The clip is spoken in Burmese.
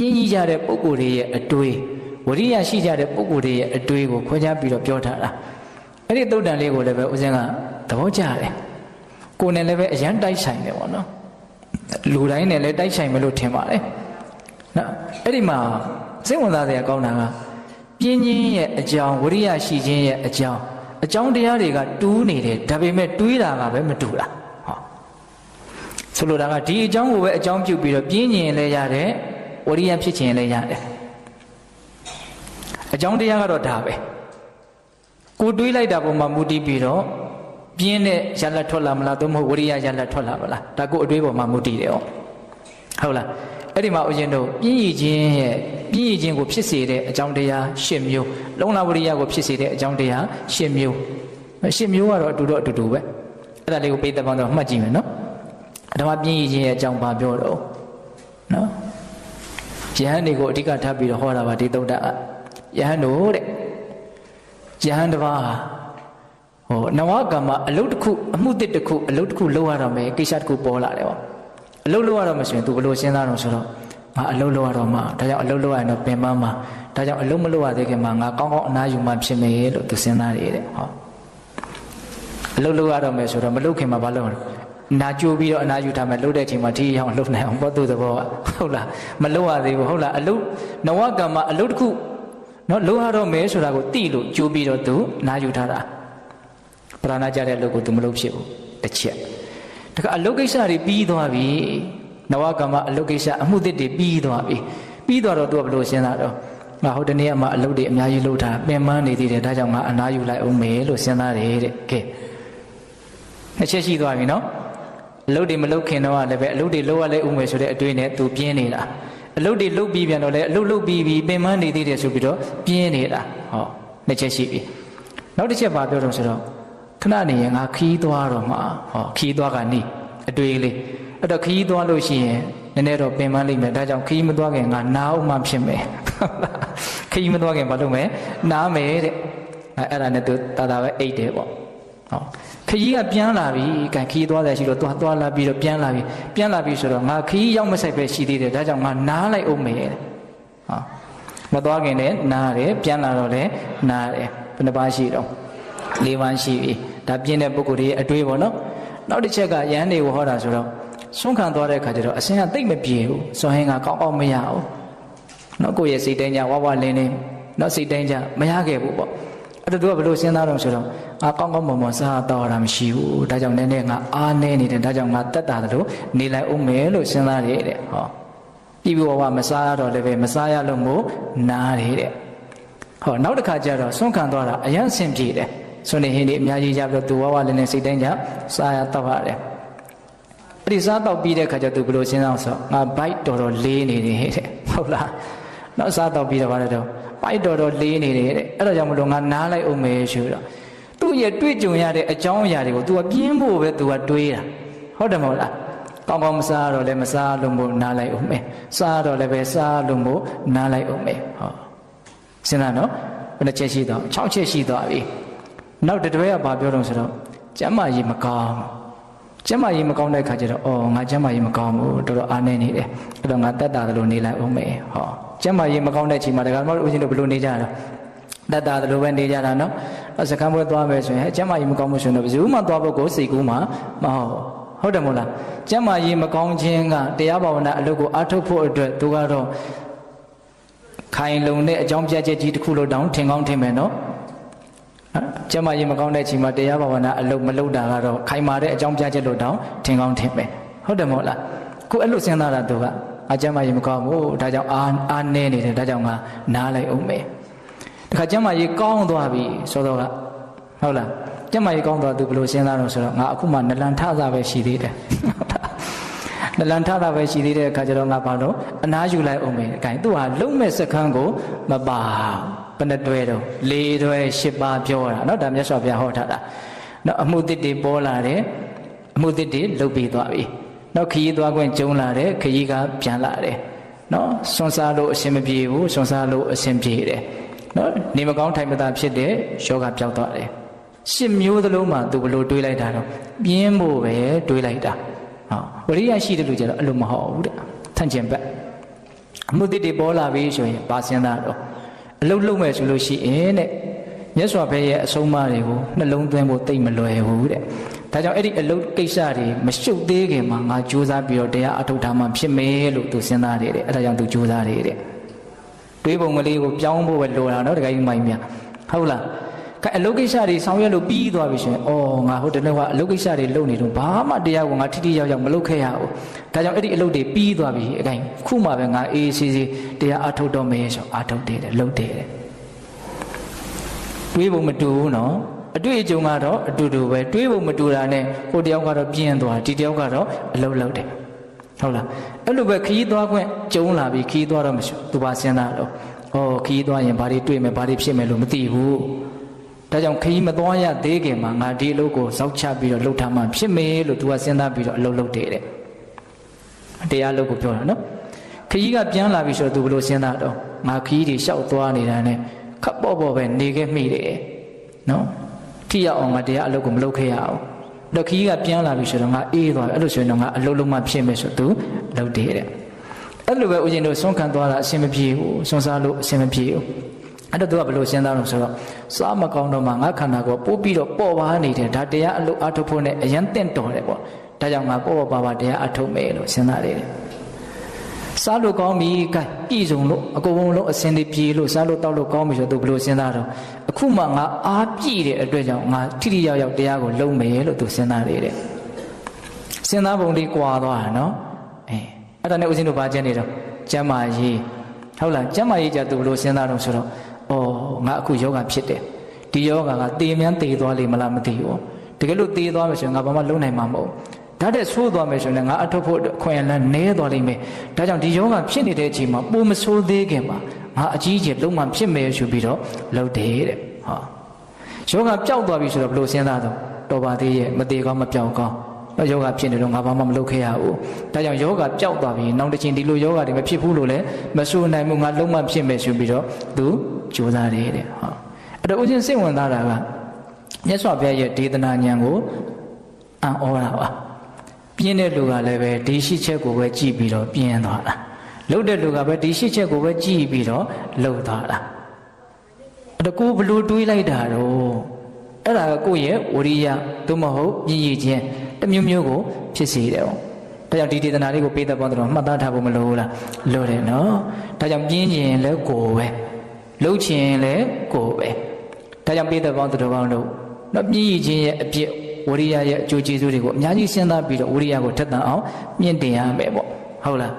ပြင်းကြီးကြတဲ့ပုဂ္ဂိုလ်တွေရဲ့အတွေးဝရိယရှိကြတဲ့ပုဂ္ဂိုလ်တွေရဲ့အတွေးကိုခွဲခြားပြီးတော့ပြောထားတာအဲ့ဒီတုတ်တန်လေးကိုလည်းပဲဦးဇင်းကသဘောကျတယ်ကိုယ်နဲ့လည်းပဲအရန်တိုက်ဆိုင်တယ်ပေါ့နော်လူတိုင်းနဲ့လည်းတိုက်ဆိုင်မလို့ထင်ပါတယ်နော်အဲ့ဒီမှာစိတ်ဝင်စားစရာကောင်းတာကပြင်းချင်းရဲ့အကြောင်းဝရိယရှိခြင်းရဲ့အကြောင်းအကြောင်းတရားတွေကတူးနေတယ်ဒါပေမဲ့တွေးတာကပဲမတူတာဟောဆိုလိုတာကဒီအကြောင်းကိုပဲအကြောင်းပြုပြီးတော့ပြင်းကျင်လည်းရတယ် ဝရိယဖြစ်ခြင်းလည်းရတယ်အကြောင်းတရားကတော့ဒါပဲကိုတွေးလိုက်တာပုံမှာမူတည်ပြီးတော့ပြင်းတဲ့ရလက်ထွက်လာမလားသို့မဟုတ်ဝရိယရလက်ထွက်လာမလားဒါကိုအတွေးပေါ်မှာမူတည်တယ်ဟောဟုတ်လားအဲ့ဒီမှာဦးဇင်းတို့ပြင်းရည်ခြင်းရဲ့ပြင်းရည်ခြင်းကိုဖြစ်စေတဲ့အကြောင်းတရား၈မျိုးလုံလဝရိယကိုဖြစ်စေတဲ့အကြောင်းတရား၈မျိုး၈မျိုးကတော့အတူတော့အတူတူပဲအဲ့ဒါလေးကိုပိတ်သက်ပေါင်းတော့မှတ်ကြည့်မယ်နော်ဓမ္မပြင်းရည်ခြင်းရဲ့အကြောင်းဘာပြောတော့နော် ယဟန်တွေကိုအဓိကထားပြီးတော့ဟောတာပါဒီသုဒ္ဓယဟန်တို့တဲ့ယဟန်တစ်ပါးဟာဟိုနဝကမ္မအလုတ်တစ်ခုအမှုတစ်တစ်ခုအလုတ်တစ်ခုလုပ်ရတော့မယ်ကိစ္စတစ်ခုပေါ်လာတယ်ပေါ့အလုတ်လုပ်ရတော့မှဆိုရင် तू ဘယ်လိုစဉ်းစားတော့ဆိုတော့ငါအလုတ်လုပ်ရတော့မှဒါကြောင့်အလုတ်လုပ်ရရင်တော့ပင်ပန်းမှာဒါကြောင့်အလုတ်မလုပ်ရသေးခင်မှာငါကောင်းကောင်းအနားယူမှဖြစ်မယ်လို့ तू စဉ်းစားရတယ်တဲ့ဟောအလုတ်လုပ်ရတော့မယ်ဆိုတော့မလုပ်ခင်မှာဘာလုပ်ရလဲ နာကြိုးပြီးတော့အနာယူထားမယ်လှုပ်တဲ့အချိန်မှာထိအောင်လှုပ်နိုင်အောင်ပေါ့သူသဘောကဟုတ်လားမလှုပ်ရသေးဘူးဟုတ်လားအလုတ်နဝကမ္မအလုတ်တစ်ခုနော်လှုပ်ရတော့မယ်ဆိုတာကိုသိလို့ကြိုးပြီးတော့သူနာယူထားတာပရဏာကြတဲ့အလုပ်ကိုသူမလုပ်ဖြစ်ဘူးတစ်ချက်တခါအလုတ်ကိစ္စတွေပြီးသွားပြီနဝကမ္မအလုတ်ကိစ္စအမှုသစ်တွေပြီးသွားပြီပြီးသွားတော့သူကဘယ်လိုစဉ်းစားတော့ငါဟိုတနေ့ကမှအလုတ်တွေအများကြီးလုပ်ထားပင်ပန်းနေသေးတယ်ဒါကြောင့်ငါအနာယူလိုက်အောင်မယ်လို့စဉ်းစားတယ်တဲ့ကဲနှစ်ချက်ရှိသွားပြီနော် အလုတ်တွေမလုတ်ခင်တော့လည်းပဲအလုတ်တွေလုတ်ရလဲဦးမယ်ဆိုတဲ့အတွေ့နဲ့သူပြင်းနေတာအလုတ်တွေလုတ်ပြီးပြန်တော့လဲအလုတ်လုတ်ပြီးပြီးပင်ပန်းနေသေးတယ်ဆိုပြီးတော့ပြင်းနေတာဟောနှစ်ချက်ရှိပြီနောက်တစ်ချက်ပါပြောတော့ဆိုတော့ခဏနေရင်ငါခီးသွားတော့မှာဟောခီးသွားကနေအတွေ့လေးအဲ့တော့ခီးသွားလို့ရှိရင်နည်းနည်းတော့ပင်ပန်းလိမ့်မယ်ဒါကြောင့်ခီးမသွားခင်ငါနားအောင်မှဖြစ်မယ်ခီးမသွားခင်ဘာလုပ်မလဲနားမယ်တဲ့အဲ့ဒါနဲ့သူတာတာပဲအိတ်တယ်ပေါ့ ဟောခကြီးကပြန်လာပြီကံခကြီးသွားတယ်ရှိတော့သွားသွားလာပြီးတော့ပြန်လာပြီပြန်လာပြီဆိုတော့ငါခကြီးရောက်မဆိုင်ပဲရှိသေးတယ်ဒါကြောင့်ငါနားလိုက်အောင်မယ်တဲ့ဟောမသွားခင်လည်းနားတယ်ပြန်လာတော့လည်းနားတယ်ဘယ်နှပါရှိတော့၄ပါးရှိပြီဒါပြင်းတဲ့ပုဂ္ဂိုလ်တွေအတွေးပေါ့နော်နောက်တစ်ချက်ကရဟန်းတွေကိုဟောတာဆိုတော့ဆုံးခံသွားတဲ့အခါကျတော့အစင်ကတိတ်မပြေဘူးစွန်ဟင်ကကောင်းကောင်းမရဘူးနော်ကိုယ့်ရဲ့စိတ်တိုင်းကြဝဝလင်းလင်းနော်စိတ်တိုင်းကြမရခဲ့ဘူးပေါ့ အဲ့တော့သူကဘယ်လိုစဉ်းစားတော့ဆိုတော့ငါကောင်းကောင်းမွန်မွန်စားတော့တာမရှိဘူးဒါကြောင့်နည်းနည်းငါအားနေနေတယ်ဒါကြောင့်ငါတက်တာတယ်လို့နေလိုက်အောင်မယ်လို့စဉ်းစားတယ်တဲ့ဟောပြီးပြီးဝဝမစားရတော့လည်းပဲမစားရလို့မို့နားတယ်တဲ့ဟောနောက်တစ်ခါကျတော့ဆွန့်ခံသွားတာအယံဆင်ပြေတယ်ဆွနေဟင်းဒီအများကြီးကြပြီးတော့သူဝဝလည်းနဲ့စိတ်တိုင်းကြစားရတော့ရတယ်အဲ့ဒီစားတော့ပြီးတဲ့ခါကျသူဘယ်လိုစဉ်းစားဆိုငါဘိုက်တော်တော်လေးနေတယ်တဲ့ဟုတ်လား နောက်စားတော့ပြီးတော့ဗါတော့ပိုက်တော်တော်လေးနေတယ်တဲ့အဲ့ဒါကြောင့်မလို့ငါနားလိုက်အောင်မယ်ဆိုတော့သူ့ရဲ့တွေ့ကြုံရတဲ့အကြောင်းအရာတွေကို तू ကပြင်းဖို့ပဲ तू ကတွေးတာဟုတ်တယ်မဟုတ်လားကောင်းကောင်းမစားတော့လည်းမစားလို့မို့နားလိုက်အောင်မယ်စားတော့လည်းပဲစားလို့မို့နားလိုက်အောင်မယ်ဟောစဉ်းစားနော်ဘယ်နှချက်ရှိတော့6ချက်ရှိသွားပြီနောက်တစ်တွဲကဘာပြောတော့ဆိုတော့ကျမ်းမာရေးမကောင်း ကျမ်းမာရေးမကောင်းတဲ့ခါကျတော့အော်ငါကျမ်းမာရေးမကောင်းဘူးတော်တော်အားနေနေတယ်အဲ့တော့ငါတက်တာလို့နေလိုက်အောင်မယ်ဟောကျမ်းမာရေးမကောင်းတဲ့ချိန်မှာတကယ်မဟုတ်ဦးဇင်းတို့ဘယ်လိုနေကြတာတတ်တာလိုပဲနေကြတာနော်။စကံပွဲသွားမယ်ဆိုရင်အကျမ်းမာရေးမကောင်းမှုဆိုရင်တော့ဘယ်သူမှသွားဖို့ကိုစိတ်ကူးမှာမဟုတ်ဟုတ်တယ်မို့လား။ကျမ်းမာရေးမကောင်းခြင်းကတရားဘာဝနာအလုပ်ကိုအားထုတ်ဖို့အတွက်သူကတော့ခိုင်လုံတဲ့အကြောင်းပြချက်ကြီးတစ်ခုလို့တောင်းထင်ကောင်းထင်မယ်နော်။ ကျမ်းမာရေးမကောင်းတဲ့ချိန်မှာတရားဘာဝနာအလုပ်မလုပ်တာကတော့ခိုင်မာတဲ့အကြောင်းပြချက်လို့တောင်းထင်ကောင်းထင်မယ်။ဟုတ်တယ်မို့လား။ခုအဲ့လိုစဉ်းစားတာသူကအကျမ်းမာရေးမကောင်းဘူးဒါကြောင့်အာအာနေနေတယ်ဒါကြောင့်ငါနားလိုက်အောင်မယ်။တခါကျမ်းမာရေးကောင်းသွားပြီဆိုတော့ကဟုတ်လားကျမ်းမာရေးကောင်းသွားသူဘယ်လိုစဉ်းစားတော့ဆိုတော့ငါအခုမှနလန်ထတာပဲရှိသေးတယ်နလန်ထတာပဲရှိသေးတဲ့အခါကျတော့ငါဘာလို့အနားယူလိုက်အောင်မယ်အကိုင်သူဟာလုံမဲ့စခန်းကိုမပါဘ ယ်နှတွဲတော့၄တွဲ၈ပါးပြောတာเนาะဒါမြတ်စွာဘုရားဟောထားတာเนาะအမှုတစ်တွေပေါ်လာတယ်အမှုတစ်တွေလုတ်ပြီးသွားပြီเนาะခရီးသွားခွင့်ကျုံလာတယ်ခရီးကပြန်လာတယ်เนาะစွန်စားလို့အဆင်မပြေဘူးစွန်စားလို့အဆင်ပြေတယ်နော်နေမကောင်းထိုင်မသာဖြစ်တဲ့ယောဂပြောက်သွားတယ်ရှစ်မျိုးသလုံးမှာသူဘလို့တွေးလိုက်တာတော့ပြင်းဖို့ပဲတွေးလိုက်တာဟောဝရိယရှိတယ်လို့ကျတော့အဲ့လိုမဟုတ်ဘူးတဲ့ထန့်ကျင်ဘက် အမှုတိတိပေါ်လာပြီဆိုရင်ပါစင်းသားတော့ အလုတ်လုံးမဲ့ဆိုလို့ရှိရင်တဲ့မြတ်စွာဘုရားရဲ့အဆုံးအမတွေကိုနှလုံးသွင်းဖို့တိတ်မလွယ်ဘူးတဲ့ဒါကြောင့်အဲ့ဒီအလုတ်ကိစ္စတွေမရှုပ်သေးခင်မှာငါကြိုးစားပြီးတော့တရားအထုတ်ထားမှဖြစ်မယ်လို့သူစဉ်းစားတယ်တဲ့အဲ့ဒါကြောင့်သူကြိုးစားတယ်တဲ့တွေးပုံကလေးကိုပြောင်းဖို့ပဲလိုတာနော်တခါကြီးမိုင်းမြဟုတ်လားကဲ အလုတ်ကိစ္စတွေဆောင်ရွက်လို့ပြီးသွားပြီဆိုရင်အော်ငါဟိုတနေ့ကအလုတ်ကိစ္စတွေလုပ်နေတော့ဘာမှတရားကိုငါထိထိရောက်ရောက်မလုပ်ခဲ့ရဘူးဒါကြောင့်အဲ့ဒီအလုတ်တွေပြီးသွားပြီအကိုင်ခုမှပဲငါအေးအေးဆေးဆေးတရားအထုတ်တော့မယ်ဆိုအထုတ်တယ်တဲ့လုပ်တယ်တဲ့တွေးပုံမတူဘူးနော်အတွေ့အကြုံကတော့အတူတူပဲတွေးပုံမတူတာနဲ့ဟိုတယောက်ကတော့ပြင်းသွားဒီတယောက်ကတော့အလုတ်လုပ်တယ်ဟုတ်လားအဲ့လိုပဲခရီးသွားခွင့်ကျုံလာပြီခရီးသွားတော့မရှိသူပါစဉ်းစားတော့ဩခရီးသွားရင်ဘာတွေတွေ့မယ်ဘာတွေဖြစ်မယ်လို့မသိဘူး ဒါကြောင့်ခရီးမသွားရသေးခင်မှာငါဒီအလုပ်ကိုစောက်ချပြီးတော့လှုပ်ထားမှဖြစ်မယ်လို့သူကစဉ်းစားပြီးတော့အလုပ်လုပ်တယ်တဲ့တရားလုပ်ကိုပြောတာနော်ခရီးကပြန်လာပြီဆိုတော့သူဘယ်လိုစဉ်းစားတော့ငါခရီးတွေလျှောက်သွားနေတာနဲ့ခပ်ပေါ့ပေါ့ပဲနေခဲ့မိတယ်နော်ထိရအောင်ငါတရားအလုပ်ကိုမလုပ်ခဲ့ရအောင်တော့ခရီးကပြန်လာပြီဆိုတော့ငါအေးသွားပြီအဲ့လိုဆိုရင်တော့ငါအလုပ်လုံးမှဖြစ်မယ်ဆိုသူလုပ်တယ်တဲ့အဲ့လိုပဲဦးဇင်းတို့ဆွမ်းခံသွားတာအဆင်မပြေဘူးဆွမ်းစားလို့အဆင်မပြေဘူး အဲ့တော့သူကဘယ်လိုစဉ်းစားလို့ဆိုတော့စားမကောင်းတော့မှငါခန္ဓာကိုပိုးပြီးတော့ပေါ့ပါနေတယ်ဒါတရားအလုပ်အထုတ်ဖို့နဲ့အရင်တင့်တော်တယ်ပေါ့ဒါကြောင့်ငါပေါ့ပေါ့ပါပါတရားအထုတ်မယ်လို့စဉ်းစားတယ်စားလို့ကောင်းပြီကဲပြည်စုံလို့အကုန်လုံးအစင်တွေပြေလို့စားလို့တောက်လို့ကောင်းပြီဆိုတော့သူဘယ်လိုစဉ်းစားတော့အခုမှငါအားပြည့်တဲ့အတွက်ကြောင့်ငါထိထိရောက်ရောက်တရားကိုလုံးမယ်လို့သူစဉ်းစားတယ်တဲ့စဉ်းစားပုံလေးကွာသွားတာနော်အဲအဲ့ဒါနဲ့ဦးဇင်းတို့ဗာကျန်နေတော့ကျမ်းမာရေးဟုတ်လားကျမ်းမာရေးကြသူဘယ်လိုစဉ်းစားတော့ဆိုတော့ဩ ငါအခုယောဂဖြစ်တယ်ဒီယောဂကတေမြန်းတေသွားလိမ့်မလားမသိဘူးတကယ်လို့တေသွားမယ်ဆိုရင်ငါဘာမှလုံးနိုင်မှာမဟုတ်ဒါတဲ့ဆိုးသွားမယ်ဆိုရင်ငါအထုတ်ဖို့ခွင့်ရလန်းနဲသွားလိမ့်မယ်ဒါကြောင့်ဒီယောဂဖြစ်နေတဲ့အချိန်မှာပုံမဆိုးသေးခင်မှာငါအကြီးအကျယ်လုံးမှဖြစ်မယ်ဆိုပြီးတော့လှုပ်တယ်တဲ့ဟာယောဂပျောက်သွားပြီဆိုတော့ဘယ်လိုစဉ်းစားတော့တော်ပါသေးရဲ့မသေးကောင်းမပျောက်ကောင်းတော့ ယောဂဖြစ်နေတော့ငါဘာမှမလုပ်ခဲ့ရဘူးဒါကြောင့်ယောဂပျောက်သွားပြီနောက်တစ်ချိန်ဒီလိုယောဂတွေမဖြစ်ဘူးလို့လည်းမဆိုးနိုင်ဘူးငါလုံးမှဖြစ်မယ်ဆိုပြီးတော့သူကြိုးစားတယ်တဲ့ဟာအဲ့တော့ဦးချင်းစိတ်ဝင်စားတာကမြတ်စွာဘုရားရဲ့ဒေသနာဉာဏ်ကိုအံ့ဩတာပါပြင်းတဲ့လူကလည်းပဲဒီရှိချက်ကိုပဲကြည့်ပြီးတော့ပြင်းသွားတာလှုပ်တဲ့လူကပဲဒီရှိချက်ကိုပဲကြည့်ပြီးတော့လှုပ်သွားတာအဲ့တော့ကိုဘလို့တွေးလိုက်တာတော့အဲ့ဒါကကိုယ့်ရဲ့ဝရိယသို့မဟုတ်ညည်ရည်ခြင်း တစ်မျိုးမျိုးကိုဖြစ်စေတယ်ပေါ့ဒါကြောင့်ဒီဒေသနာလေးကိုပေးသက်ပေါင်းတော့မှတ်သားထားဖို့မလိုဘူးလားလိုတယ်နော်ဒါကြောင့်ပြင်းခြင်းလည်းကိုယ်ပဲလှုပ်ခြင်းလည်းကိုယ်ပဲဒါကြောင့်ပေးသက်ပေါင်းတော်ကောင်းတို့နော်ပြင်းရည်ခြင်းရဲ့အပြစ်ဝရိယရဲ့အကျိုးကျေးဇူးတွေကိုအများကြီးစဉ်းစားပြီးတော့ဝရိယကိုထက်သန်အောင်မြင့်တင်ရမယ်ပေါ့ဟုတ်လား